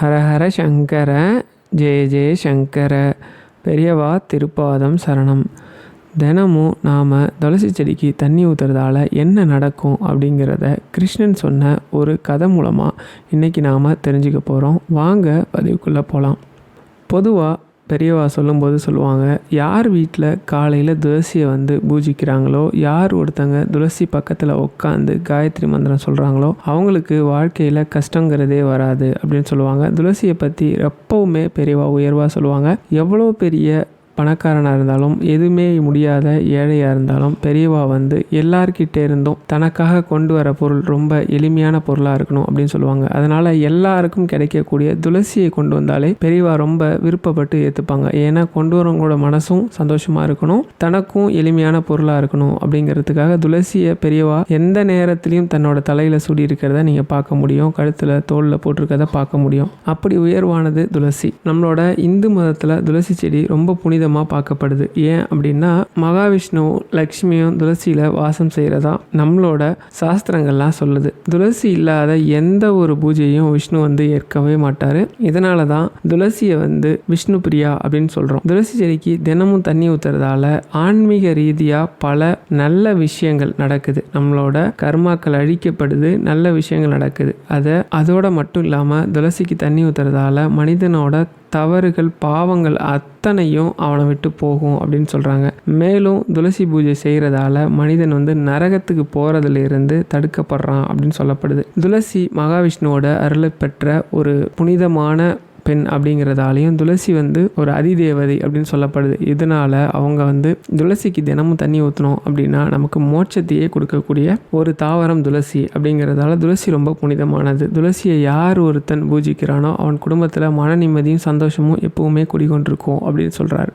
ஹர ஹர சங்கர ஜெய ஜெய சங்கர. பெரியவா திருப்பாதம் சரணம். தினமும் நாம் துளசி செடிக்கு தண்ணி ஊற்றுறதால என்ன நடக்கும் அப்படிங்கிறத கிருஷ்ணன் சொன்ன ஒரு கதை மூலமாக இன்றைக்கி நாம் தெரிஞ்சுக்க போகிறோம் வாங்க பதிவுக்குள்ளே போகலாம் பொதுவாக பெரியவா சொல்லும்போது சொல்லுவாங்க யார் வீட்டில் காலையில் துளசியை வந்து பூஜிக்கிறாங்களோ யார் ஒருத்தங்க துளசி பக்கத்தில் உட்காந்து காயத்ரி மந்திரம் சொல்கிறாங்களோ அவங்களுக்கு வாழ்க்கையில் கஷ்டங்கிறதே வராது. அப்படின்னு சொல்லுவாங்க. துளசியை பற்றி எப்போவுமே பெரியவா உயர்வாக சொல்லுவாங்க. எவ்வளோ பெரிய பணக்காரனாக இருந்தாலும் எதுவுமே முடியாத ஏழையாக இருந்தாலும் பெரியவா வந்து எல்லார்கிட்ட இருந்தும் தனக்காக கொண்டு வர பொருள் ரொம்ப எளிமையான பொருளாக இருக்கணும் அப்படின்னு சொல்லுவாங்க. அதனால் எல்லாருக்கும் கிடைக்கக்கூடிய துளசியை கொண்டு வந்தாலே பெரியவா ரொம்ப விருப்பப்பட்டு ஏற்றுப்பாங்க ஏன்னா கொண்டு வரவங்களோட மனசும் சந்தோஷமாக இருக்கணும் தனக்கும் எளிமையான பொருளாக இருக்கணும் அப்படிங்கிறதுக்காக துளசியை பெரியவா எந்த நேரத்துலையும் தன்னோட தலையில் சூடி இருக்கிறத நீங்கள் பார்க்க முடியும் கழுத்தில் தோலில் போட்டிருக்கிறத பார்க்க முடியும். அப்படி உயர்வானது துளசி. நம்மளோட இந்து மதத்தில் துளசி செடி ரொம்ப புனித புனிதமாக பார்க்கப்படுது. ஏன் அப்படின்னா மகாவிஷ்ணுவும் லக்ஷ்மியும் துளசியில் வாசம் செய்கிறதா நம்மளோட சாஸ்திரங்கள்லாம் சொல்லுது. துளசி இல்லாத எந்த ஒரு பூஜையும் விஷ்ணு வந்து ஏற்கவே மாட்டார். இதனால தான் துளசியை வந்து விஷ்ணு பிரியா அப்படின்னு சொல்கிறோம் துளசி செடிக்கு தினமும் தண்ணி ஊற்றுறதால ஆன்மீக ரீதியாக பல நல்ல விஷயங்கள் நடக்குது. நம்மளோட கர்மாக்கள் அழிக்கப்படுது நல்ல விஷயங்கள் நடக்குது. அதை அதோட மட்டும் இல்லாமல் துளசிக்கு தண்ணி ஊற்றுறதால மனிதனோட தவறுகள் பாவங்கள் அத்தனையும் அவனை விட்டு போகும் அப்படின்னு சொல்கிறாங்க மேலும் துளசி பூஜை செய்கிறதால மனிதன் வந்து நரகத்துக்கு போகிறதுலேருந்து தடுக்கப்படுறான் அப்படின்னு சொல்லப்படுது. துளசி மகாவிஷ்ணுவோட அருளை பெற்ற ஒரு புனிதமான பெண் அப்படிங்கிறதாலையும் துளசி வந்து ஒரு அதிதேவதை அப்படின்னு சொல்லப்படுது. இதனால் அவங்க வந்து துளசிக்கு தினமும் தண்ணி ஊற்றணும் அப்படின்னா நமக்கு மோட்சத்தையே கொடுக்கக்கூடிய ஒரு தாவரம் துளசி அப்படிங்கிறதால துளசி ரொம்ப புனிதமானது. துளசியை யார் ஒருத்தன் பூஜிக்கிறானோ அவன் குடும்பத்தில் மன நிம்மதியும் சந்தோஷமும் எப்பவுமே குடிகொண்டிருக்கும் அப்படின்னு சொல்கிறாரு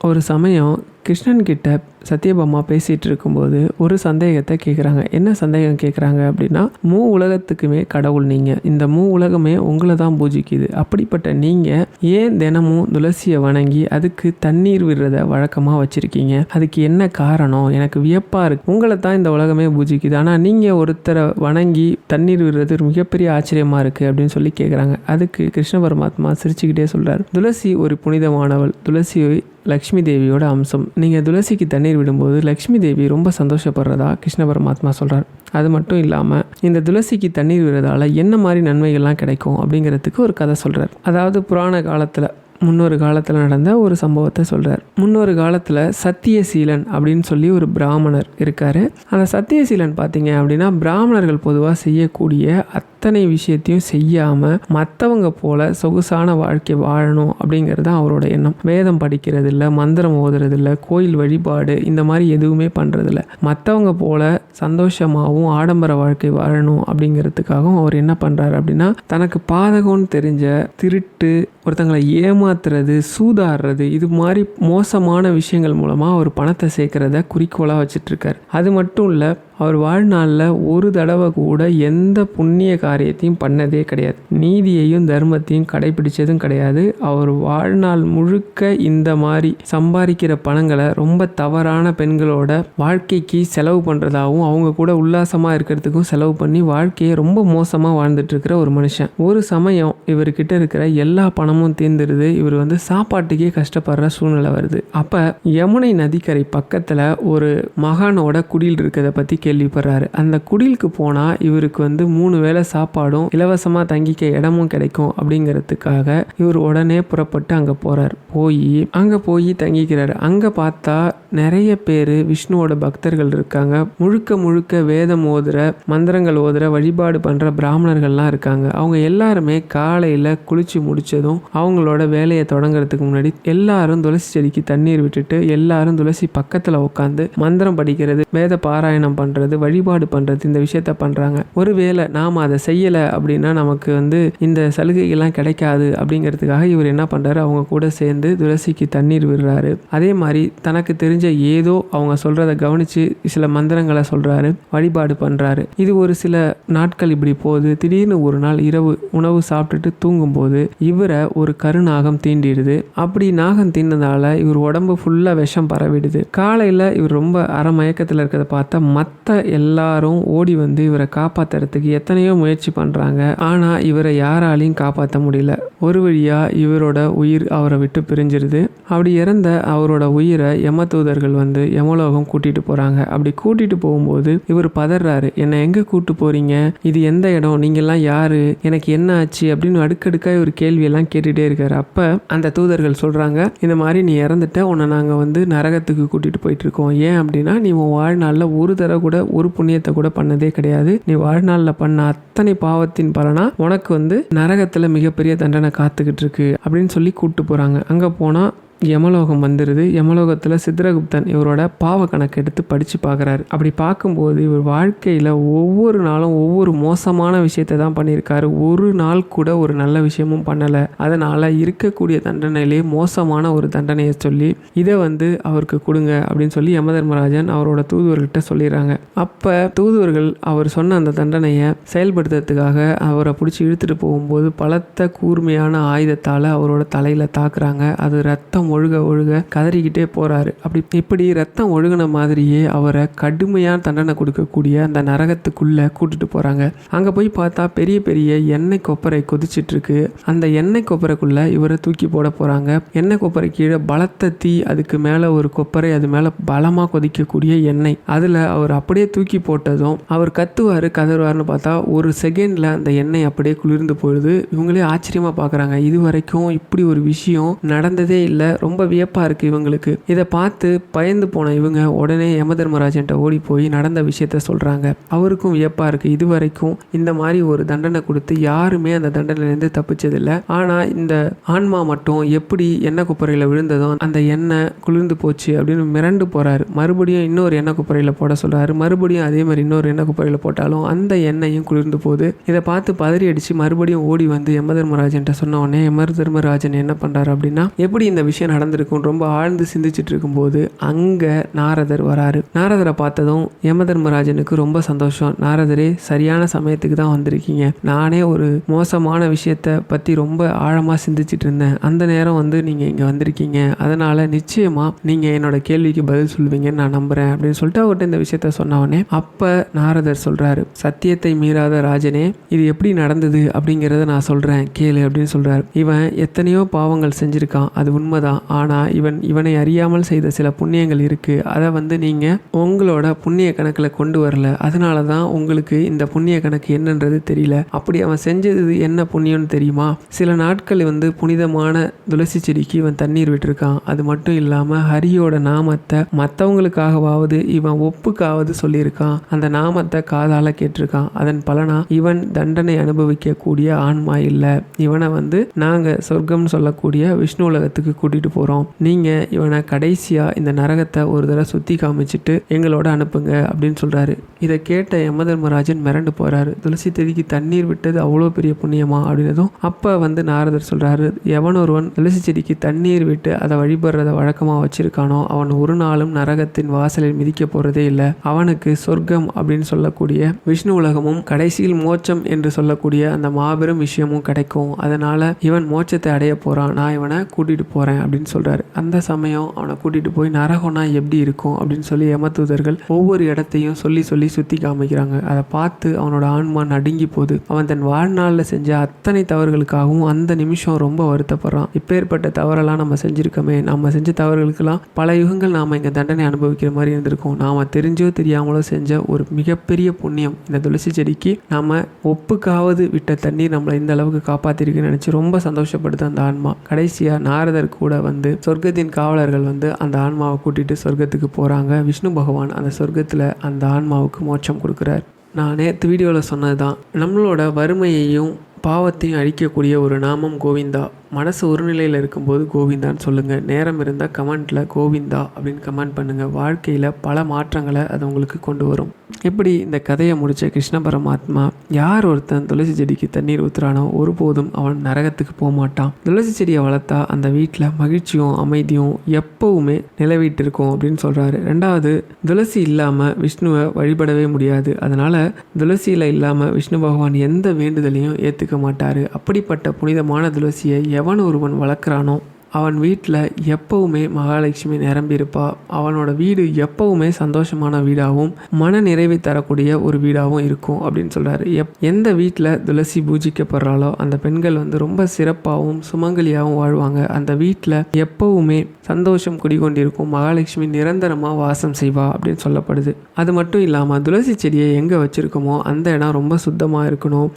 ஒரு சமயம் கிருஷ்ணன் கிட்ட சத்யபாமா பேசிகிட்டு இருக்கும்போது ஒரு சந்தேகத்தை கேட்குறாங்க என்ன சந்தேகம் கேட்குறாங்க அப்படின்னா மூ உலகத்துக்குமே கடவுள் நீங்கள் இந்த மூ உலகமே உங்களை தான் பூஜிக்குது. அப்படிப்பட்ட நீங்கள் ஏன் தினமும் துளசியை வணங்கி அதுக்கு தண்ணீர் விடுறத வழக்கமாக வச்சுருக்கீங்க? அதுக்கு என்ன காரணம்? எனக்கு வியப்பாக இருக்குது உங்களை தான் இந்த உலகமே பூஜிக்குது. ஆனால் நீங்கள் ஒருத்தரை வணங்கி தண்ணீர் விடுறது ஒரு மிகப்பெரிய ஆச்சரியமாக இருக்குது அப்படின்னு சொல்லி கேட்குறாங்க அதுக்கு கிருஷ்ண பரமாத்மா சிரிச்சுக்கிட்டே சொல்கிறார் துளசி ஒரு புனிதமானவள். துளசியை லக்ஷ்மி தேவியோட அம்சம். நீங்கள் துளசிக்கு தண்ணீர் விடும்போது லக்ஷ்மி தேவி ரொம்ப சந்தோஷப்படுறதா கிருஷ்ண பரமாத்மா சொல்கிறார் அது மட்டும் இல்லாமல் இந்த துளசிக்கு தண்ணீர் விடுறதால என்ன மாதிரி நன்மைகள்லாம் கிடைக்கும் அப்படிங்கிறதுக்கு ஒரு கதை சொல்கிறார் அதாவது புராண காலத்தில் முன்னொரு காலத்தில் நடந்த ஒரு சம்பவத்தை சொல்கிறார் முன்னொரு காலத்தில் சத்தியசீலன் அப்படின்னு சொல்லி ஒரு பிராமணர் இருக்கார். அந்த சத்தியசீலன் பார்த்தீங்க அப்படின்னா பிராமணர்கள் பொதுவாக செய்யக்கூடிய அத்தனை விஷயத்தையும் செய்யாமல் மற்றவங்க போல சொகுசான வாழ்க்கை வாழணும் அப்படிங்கிறது தான் அவரோட எண்ணம். வேதம் படிக்கிறது இல்லை மந்திரம் ஓதுறது இல்லை கோயில் வழிபாடு இந்த மாதிரி எதுவுமே பண்ணுறதில்ல மற்றவங்க போல சந்தோஷமாகவும் ஆடம்பர வாழ்க்கை வாழணும் அப்படிங்கிறதுக்காகவும் அவர் என்ன பண்ணுறாரு அப்படின்னா தனக்கு பாதகம்னு தெரிஞ்ச திருட்டு ஒருத்தங்களை ஏமாத்துறது சூதாடுறது இது மாதிரி மோசமான விஷயங்கள் மூலமாக அவர் பணத்தை சேர்க்கறத குறிக்கோளாக வச்சுட்ருக்காரு. அது மட்டும் இல்லை அவர் வாழ்நாளில் ஒரு தடவை கூட எந்த புண்ணிய காரியத்தையும் பண்ணதே கிடையாது. நீதியையும் தர்மத்தையும் கடைபிடிச்சதும் கிடையாது. அவர் வாழ்நாள் முழுக்க இந்த மாதிரி சம்பாதிக்கிற பணங்களை ரொம்ப தவறான பெண்களோட வாழ்க்கைக்கு செலவு பண்ணுறதாகவும் அவங்க கூட உல்லாசமாக இருக்கிறதுக்கும் செலவு பண்ணி வாழ்க்கையை ரொம்ப மோசமாக வாழ்ந்துட்டு இருக்கிற ஒரு மனுஷன். ஒரு சமயம் இவர்கிட்ட இருக்கிற எல்லா பணமும் தீர்ந்துருது இவர் வந்து சாப்பாட்டுக்கே கஷ்டப்படுற சூழ்நிலை வருது. அப்போ யமுனை நதிக்கரை பக்கத்தில் ஒரு மகானோட குடியில் இருக்கிறத பற்றி கேள்விப்படுறாரு. அந்த குடிலுக்கு போனால் இவருக்கு வந்து மூணு வேளை சாப்பாடும் இலவசமாக தங்கிக்க இடமும் கிடைக்கும் அப்படிங்கிறதுக்காக இவர் உடனே புறப்பட்டு அங்கே போகிறார் போய் அங்கே போய் தங்கிக்கிறாரு. அங்கே பார்த்தா நிறைய பேர் விஷ்ணுவோட பக்தர்கள் இருக்காங்க. முழுக்க முழுக்க வேதம் ஓதுற மந்திரங்கள் ஓதுற வழிபாடு பண்ணுற பிராமணர்கள்லாம் இருக்காங்க. அவங்க எல்லாருமே காலையில் குளிச்சு முடிச்சதும் அவங்களோட வேலையை தொடங்குறதுக்கு முன்னாடி எல்லாரும் துளசி செடிக்கு தண்ணீர் விட்டுட்டு எல்லாரும் துளசி பக்கத்தில் உட்காந்து மந்திரம் படிக்கிறது வேத பாராயணம் பண்ணுறது வழிபாடு பண்ணுறது இந்த விஷயத்த பண்ணுறாங்க ஒருவேளை நாம் அதை செய்யலை அப்படின்னா நமக்கு வந்து இந்த சலுகைகள்லாம் கிடைக்காது அப்படிங்கிறதுக்காக இவர் என்ன பண்ணுறாரு அவங்க கூட சேர்ந்து துளசிக்கு தண்ணீர் விடுறாரு. அதே மாதிரி தனக்கு தெரிஞ்ச ஏதோ அவங்க சொல்கிறத கவனித்து சில மந்திரங்களை சொல்கிறாரு வழிபாடு பண்ணுறாரு இது ஒரு சில நாட்கள் இப்படி போகுது. திடீர்னு ஒரு நாள் இரவு உணவு சாப்பிட்டுட்டு தூங்கும்போது இவரை ஒரு கருநாகம் தீண்டிடுது. அப்படி நாகம் தீண்டதால இவர் உடம்பு ஃபுல்லாக விஷம் பரவிடுது. காலையில் இவர் ரொம்ப அரை மயக்கத்தில் இருக்கிறத பார்த்தா மற்ற மற்ற எல்லாரும் ஓடி வந்து இவரை காப்பாற்றுறதுக்கு எத்தனையோ முயற்சி பண்ணுறாங்க ஆனால் இவரை யாராலையும் காப்பாற்ற முடியல. ஒரு வழியாக இவரோட உயிர் அவரை விட்டு பிரிஞ்சிருது. அப்படி இறந்த அவரோட உயிரை யம தூதர்கள் வந்து யமலோகம் கூட்டிகிட்டு போகிறாங்க அப்படி கூட்டிகிட்டு போகும்போது இவர் பதறாரு. என்னை எங்கே கூட்டு போகிறீங்க இது எந்த இடம்? நீங்கள்லாம் யார்? எனக்கு என்ன ஆச்சு? அப்படின்னு அடுக்கடுக்காக இவர் கேள்வியெல்லாம் கேட்டுகிட்டே இருக்காரு. அப்போ அந்த தூதர்கள் சொல்கிறாங்க இந்த மாதிரி நீ இறந்துட்ட உன்னை நாங்கள் வந்து நரகத்துக்கு கூட்டிகிட்டு போயிட்டுருக்கோம் ஏன் அப்படின்னா நீ உன் வாழ்நாளில் ஒரு தடவை கூட ஒரு புண்ணியத்தை கூட பண்ணதே கிடையாது. நீ வாழ்நாளில் பண்ண அத்தனை பாவத்தின் பலனா உனக்கு வந்து நரகத்தில் மிகப்பெரிய தண்டனை காத்துக்கிட்டு இருக்கு அப்படின்னு சொல்லி கூப்பிட்டு போகிறாங்க அங்கே போனால் யமலோகம் வந்துடுது யமலோகத்தில் சித்திரகுப்தன் இவரோட பாவ கணக்கு எடுத்து படித்து பார்க்குறாரு அப்படி பார்க்கும்போது இவர் வாழ்க்கையில் ஒவ்வொரு நாளும் ஒவ்வொரு மோசமான விஷயத்தை தான் பண்ணியிருக்காரு. ஒரு நாள் கூட ஒரு நல்ல விஷயமும் பண்ணலை. அதனால் இருக்கக்கூடிய தண்டனையிலே மோசமான ஒரு தண்டனையை சொல்லி இதை வந்து அவருக்கு கொடுங்க அப்படின்னு சொல்லி யமதர்மராஜன் அவரோட தூதுவர்கிட்ட சொல்லிடுறாங்க. அப்போ தூதுவர்கள் அவர் சொன்ன அந்த தண்டனையை செயல்படுத்துறதுக்காக அவரை பிடிச்சி இழுத்துட்டு போகும்போது பலத்த கூர்மையான ஆயுதத்தால் அவரோட தலையில் தாக்குறாங்க. அது ரத்தம் ஒழுக ஒழுக கதறிக்கிட்டே போகிறாரு அப்படி இப்படி ரத்தம் ஒழுகின மாதிரியே அவரை கடுமையான தண்டனை கொடுக்கக்கூடிய அந்த நரகத்துக்குள்ளே கூட்டிட்டு போகிறாங்க அங்கே போய் பார்த்தா பெரிய பெரிய எண்ணெய் கொப்பரை கொதிச்சிட்டு இருக்கு அந்த எண்ணெய் கொப்பரைக்குள்ளே இவரை தூக்கி போட போகிறாங்க எண்ணெய் கொப்பரை கீழே பலத்த தீ அதுக்கு மேலே ஒரு கொப்பரை அது மேலே பலமாக கொதிக்கக்கூடிய எண்ணெய். அதில் அவர் அப்படியே தூக்கி போட்டதும் அவர் கத்துவார் கதறுவார்னு பார்த்தா ஒரு செகண்டில் அந்த எண்ணெய் அப்படியே குளிர்ந்து போயிடுது. இவங்களே ஆச்சரியமாக பார்க்குறாங்க இது வரைக்கும் இப்படி ஒரு விஷயம் நடந்ததே இல்லை. ரொம்ப வியப்பாக இருக்குது இவங்களுக்கு. இதை பார்த்து பயந்து போன இவங்க உடனே யமதர்மராஜன்ட்ட ஓடி போய் நடந்த விஷயத்த சொல்கிறாங்க அவருக்கும் வியப்பாக இருக்குது இது வரைக்கும் இந்த மாதிரி ஒரு தண்டனை கொடுத்து யாருமே அந்த தண்டனையிலேருந்து தப்பிச்சதில்லை. ஆனால் இந்த ஆன்மா மட்டும் எப்படி எண்ணெய் குப்பரையில் விழுந்ததும் அந்த எண்ணெய் குளிர்ந்து போச்சு அப்படின்னு மிரண்டு போகிறாரு மறுபடியும் இன்னொரு எண்ணெய் குப்பரையில் போட சொல்கிறாரு மறுபடியும் அதே மாதிரி இன்னொரு எண்ணெய் குப்பரையில் போட்டாலும் அந்த எண்ணெயும் குளிர்ந்து போகுது. இதை பார்த்து பதறி அடித்து மறுபடியும் ஓடி வந்து யமதர்மராஜன்ட்ட சொன்ன உடனே யமதர்மராஜன் என்ன பண்ணுறாரு அப்படின்னா எப்படி இந்த விஷயம் நடந்திருக்கும். ரொம்ப ஆழ்ந்து சிந்திச்சுட்டு இருக்கும்போது அங்கே நாரதர் வராரு. நாரதரை பார்த்ததும் யமதர்மராஜனுக்கு ரொம்ப சந்தோஷம். நாரதரே சரியான சமயத்துக்கு தான் வந்திருக்கீங்க. நானே ஒரு மோசமான விஷயத்தை பற்றி ரொம்ப ஆழமாக சிந்திச்சுட்டு இருந்தேன் அந்த நேரம் வந்து நீங்கள் இங்கே வந்திருக்கீங்க. அதனால் நிச்சயமாக நீங்கள் என்னோட கேள்விக்கு பதில் சொல்லுவீங்கன்னு நான் நம்புகிறேன் அப்படின்னு சொல்லிட்டு அவர்கிட்ட இந்த விஷயத்த சொன்ன அப்போ நாரதர் சொல்கிறாரு சத்தியத்தை மீறாத ராஜனே இது எப்படி நடந்தது? அப்படிங்கிறத நான் சொல்கிறேன் கேளு அப்படின்னு சொல்கிறார் இவன் எத்தனையோ பாவங்கள் செஞ்சுருக்கான். அது உண்மைதான். ஆனால் இவன் இவனை அறியாமல் செய்த சில புண்ணியங்கள் இருக்குது அதை வந்து நீங்கள் உங்களோட புண்ணிய கணக்கில் கொண்டு வரல. அதனால தான் உங்களுக்கு இந்த புண்ணிய கணக்கு என்னன்றது தெரியல. அப்படி அவன் செஞ்சது என்ன புண்ணியம்னு தெரியுமா? சில நாட்கள் வந்து புனிதமான துளசி செடிக்கு இவன் தண்ணீர் விட்டுருக்கான். அது மட்டும் இல்லாமல் ஹரியோட நாமத்தை மற்றவங்களுக்காகவாவது இவன் ஒப்புக்காவது சொல்லியிருக்கான். அந்த நாமத்தை காதால கேட்டிருக்கான். அதன் பலனா இவன் தண்டனை அனுபவிக்கக்கூடிய ஆன்மா இல்லை. இவனை வந்து நாங்கள் சொர்க்கம்னு சொல்லக்கூடிய விஷ்ணு உலகத்துக்கு கூட்டிகிட்டு போகிறோம் நீங்கள் இவனை கடைசியாக இந்த நரகத்தை ஒரு தடவை சுற்றி காமிச்சிட்டு எங்களோட அனுப்புங்க அப்படின்னு சொல்கிறாரு இதை கேட்ட யமதர்மராஜன் மிரண்டு போகிறாரு துளசி செடிக்கு தண்ணீர் விட்டது அவ்வளோ பெரிய புண்ணியமா அப்படின்னதும் அப்போ வந்து நாரதர் சொல்கிறாரு எவன் ஒருவன் துளசி செடிக்கு தண்ணீர் விட்டு அதை வழிபடுறத வழக்கமாக வச்சிருக்கானோ அவன் ஒரு நாளும் நரகத்தின் வாசலில் மிதிக்க போகிறதே இல்லை. அவனுக்கு சொர்க்கம் அப்படின்னு சொல்லக்கூடிய விஷ்ணு உலகமும் கடைசியில் மோட்சம் என்று சொல்லக்கூடிய அந்த மாபெரும் விஷயமும் கிடைக்கும். அதனால் இவன் மோட்சத்தை அடைய போகிறான் நான் இவனை கூட்டிகிட்டு போகிறேன் அப்படின்னு சொல்கிறாரு அந்த சமயம் அவனை கூட்டிகிட்டு போய் நரகம்னா எப்படி இருக்கும்? அப்படின்னு சொல்லி யமதூதர்கள் ஒவ்வொரு இடத்தையும் சொல்லி சொல்லி சுற்றி காமிக்கிறாங்க. அதை பார்த்து அவனோட ஆன்மா நடுங்கி போகுது. அவன் தன் வாழ்நாளில் செஞ்ச அத்தனை தவறுகளுக்காகவும் அந்த நிமிஷம் ரொம்ப வருத்தப்படுறான். இப்பேற்பட்ட தவறெல்லாம் நம்ம செஞ்சுருக்கோமே. நம்ம செஞ்ச தவறுகளுக்கெல்லாம் பல யுகங்கள் நாம் இங்கே தண்டனை அனுபவிக்கிற மாதிரி இருந்திருக்கோம். நாம் தெரிஞ்சோ தெரியாமலோ செஞ்ச ஒரு மிகப்பெரிய புண்ணியம். இந்த துளசி செடிக்கு நாம் ஒப்புக்காவது விட்ட தண்ணீர் நம்மளை இந்த அளவுக்கு காப்பாற்றிருக்குன்னு நினச்சி ரொம்ப சந்தோஷப்படுது அந்த ஆன்மா. கடைசியாக நாரதர் கூட வந்து சொர்க்கத்தின் காவலர்கள் வந்து அந்த ஆன்மாவை கூட்டிகிட்டு சொர்க்கத்துக்கு போகிறாங்க விஷ்ணு பகவான் அந்த சொர்க்கத்தில் அந்த ஆன்மாவுக்கு மோட்சம் கொடுக்குறார். நான் நேற்று வீடியோவில் சொன்னது தான் நம்மளோட வறுமையையும் பாவத்தையும் அழிக்கக்கூடிய ஒரு நாமம் கோவிந்தா. மனசு ஒரு நிலையில் இருக்கும்போது கோவிந்தான்னு சொல்லுங்கள் நேரம் இருந்தால் கமெண்ட்டில் கோவிந்தா அப்படின்னு கமெண்ட் பண்ணுங்கள் வாழ்க்கையில் பல மாற்றங்களை அது உங்களுக்கு கொண்டு வரும். இப்படி இந்த கதையை முடித்த கிருஷ்ண பரமாத்மா யார் ஒருத்தன் துளசி செடிக்கு தண்ணீர் ஊற்றுறானோ ஒருபோதும் அவன் நரகத்துக்கு போக மாட்டான். துளசி செடியை வளர்த்தா அந்த வீட்டில் மகிழ்ச்சியும் அமைதியும் எப்பவுமே நிலவிட்டு இருக்கும் அப்படின்னு சொல்கிறாரு ரெண்டாவது துளசி இல்லாமல் விஷ்ணுவை வழிபடவே முடியாது. அதனால் துளசியில் இல்லாமல் விஷ்ணு பகவான் எந்த வேண்டுதலையும் ஏற்றுக்க மாட்டார். அப்படிப்பட்ட புனிதமான துளசியை எவன் ஒருவன் வளர்க்குறானோ அவன் வீட்டில் எப்பவுமே மகாலட்சுமி நிரம்பியிருப்பா. அவனோட வீடு எப்பவுமே சந்தோஷமான வீடாகவும் மன நிறைவை தரக்கூடிய ஒரு வீடாகவும் இருக்கும் அப்படின்னு சொல்கிறாரு எப் எந்த வீட்டில் துளசி பூஜிக்கப்படுறாலோ அந்த பெண்கள் வந்து ரொம்ப சிறப்பாகவும் சுமங்கலியாகவும் வாழ்வாங்க. அந்த வீட்டில் எப்பவுமே சந்தோஷம் குடிகொண்டிருக்கும். மகாலட்சுமி நிரந்தரமாக வாசம் செய்வா அப்படின்னு சொல்லப்படுது. அது மட்டும் இல்லாமல் துளசி செடியை எங்கே வச்சுருக்கோமோ அந்த இடம் ரொம்ப சுத்தமாக இருக்கணும்.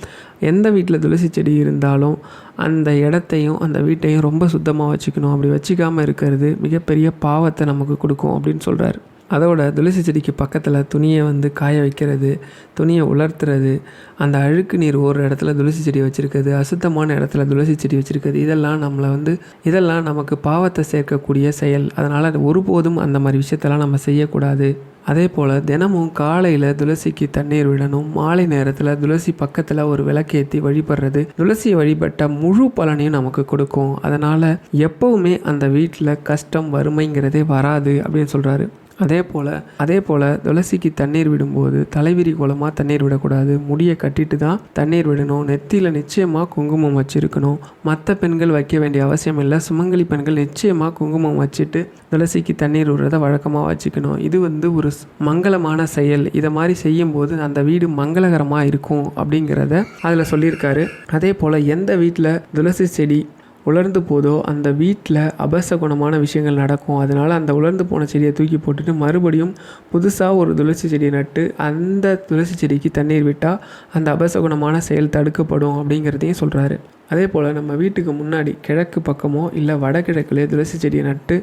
எந்த வீட்டில் துளசி செடி இருந்தாலும் அந்த இடத்தையும் அந்த வீட்டையும் ரொம்ப சுத்தமாக வச்சுக்கணும். அப்படி வச்சுக்காமல் இருக்கிறது மிகப்பெரிய பாவத்தை நமக்கு கொடுக்கும் அப்படின்னு சொல்கிறாரு அதோட துளசி செடிக்கு பக்கத்தில் துணியை வந்து காய வைக்கிறது துணியை உலர்த்துறது அந்த அழுக்கு நீர் ஒரு இடத்துல துளசி செடி வச்சுருக்கிறது அசுத்தமான இடத்துல துளசி செடி வச்சுருக்கிறது இதெல்லாம் நம்மளை வந்து இதெல்லாம் நமக்கு பாவத்தை சேர்க்கக்கூடிய செயல். அதனால் ஒருபோதும் அந்த மாதிரி விஷயத்தெல்லாம் நம்ம செய்யக்கூடாது. அதே போல் தினமும் காலையில் துளசிக்கு தண்ணீர் விடணும் மாலை நேரத்தில் துளசி பக்கத்தில் ஒரு விளக்கேற்றி வழிபடுறது துளசி வழிபட்ட முழு பலனையும் நமக்கு கொடுக்கும். அதனால் எப்போவுமே அந்த வீட்டில் கஷ்டம் வறுமைங்கிறதே வராது அப்படின்னு சொல்கிறாரு அதே போல் அதே போல் துளசிக்கு தண்ணீர் விடும்போது தலைவிரி கோலமாக தண்ணீர் விடக்கூடாது. முடியை கட்டிட்டு தான் தண்ணீர் விடணும். நெத்தியில் நிச்சயமாக குங்குமம் வச்சுருக்கணும். மற்ற பெண்கள் வைக்க வேண்டிய அவசியம் இல்லை. சுமங்கலி பெண்கள் நிச்சயமாக குங்குமம் வச்சுட்டு துளசிக்கு தண்ணீர் விடுறத வழக்கமாக வச்சுக்கணும். இது வந்து ஒரு ஸ்- மங்களமான செயல். இதை மாதிரி செய்யும்போது அந்த வீடு மங்களகரமாக இருக்கும் அப்படிங்கிறத அதில் சொல்லியிருக்காரு. அதே போல் எந்த வீட்டில் துளசி செடி உலர்ந்து போதோ அந்த வீட்டில் அபசகுணமான விஷயங்கள் நடக்கும். அதனால் அந்த உலர்ந்து போன செடியை தூக்கி போட்டுட்டு மறுபடியும் புதுசாக ஒரு துளசி செடியை நட்டு அந்த துளசி செடிக்கு தண்ணீர் விட்டால் அந்த அபசகுணமான செயல் தடுக்கப்படும் அப்படிங்கிறதையும் சொல்கிறாரு அதே போல் நம்ம வீட்டுக்கு முன்னாடி கிழக்கு பக்கமோ இல்லை வடகிழக்குலேயே துளசி செடியை நட்டு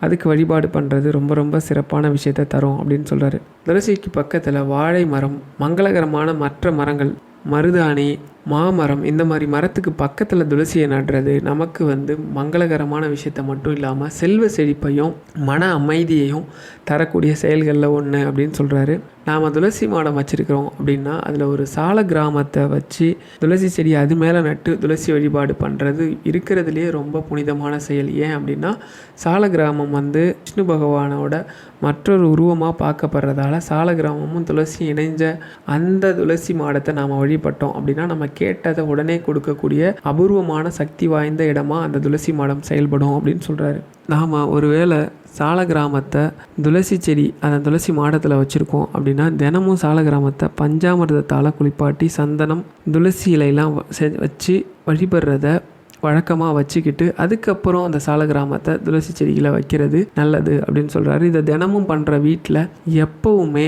அதுக்கு வழிபாடு பண்ணுறது ரொம்ப ரொம்ப சிறப்பான விஷயத்தை தரும் அப்படின்னு சொல்கிறாரு துளசிக்கு பக்கத்தில் வாழை மரம் மங்களகரமான மற்ற மரங்கள் மருதாணி மாமரம் இந்த மாதிரி மரத்துக்கு பக்கத்தில் துளசியை நடுறது நமக்கு வந்து மங்களகரமான விஷயத்தை மட்டும் இல்லாமல் செல்வ செழிப்பையும் மன அமைதியையும் தரக்கூடிய செயல்களில் ஒன்று அப்படின்னு சொல்கிறாரு நாம் துளசி மாடம் வச்சுருக்கிறோம் அப்படின்னா அதில் ஒரு சால கிராமத்தை வச்சு துளசி செடி அது மேலே நட்டு துளசி வழிபாடு பண்ணுறது இருக்கிறதுலே ரொம்ப புனிதமான செயல். ஏன் அப்படின்னா சால கிராமம் வந்து விஷ்ணு பகவானோட மற்றொரு உருவமாக பார்க்கப்படுறதால சால கிராமமும் துளசி இணைஞ்ச அந்த துளசி மாடத்தை நாம் வழிபட்டோம் அப்படின்னா நம்ம கேட்டதை உடனே கொடுக்கக்கூடிய அபூர்வமான சக்தி வாய்ந்த இடமா அந்த துளசி மாடம் செயல்படும் அப்படின்னு சொல்கிறாரு நாம் ஒருவேளை சால கிராமத்தை துளசி செடி அந்த துளசி மாடத்தில் வச்சுருக்கோம் அப்படின்னா தினமும் சால கிராமத்தை பஞ்சாமிர்தத்தால் குளிப்பாட்டி சந்தனம் துளசி இலையெல்லாம் வ- செ- வச்சு வழிபடுறத வழக்கமாக வச்சுக்கிட்டு அதுக்கப்புறம் அந்த சால கிராமத்தை துளசி செடிகளை வைக்கிறது நல்லது அப்படின்னு சொல்கிறாரு இதை தினமும் பண்ணுற வீட்டில் எப்போவுமே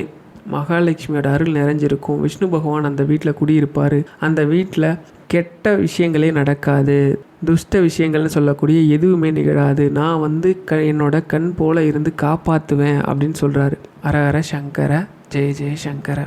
மகாலட்சுமியோட அருள் நிறைஞ்சிருக்கும். விஷ்ணு பகவான் அந்த வீட்டில் குடியிருப்பார். அந்த வீட்டில் கெட்ட விஷயங்களே நடக்காது. துஷ்ட விஷயங்கள்னு சொல்லக்கூடிய எதுவுமே நிகழாது. நான் வந்து க என்னோட கண் போல இருந்து காப்பாற்றுவேன் அப்படின்னு சொல்கிறாரு அரஹர சங்கர ஜெய ஜெய சங்கர.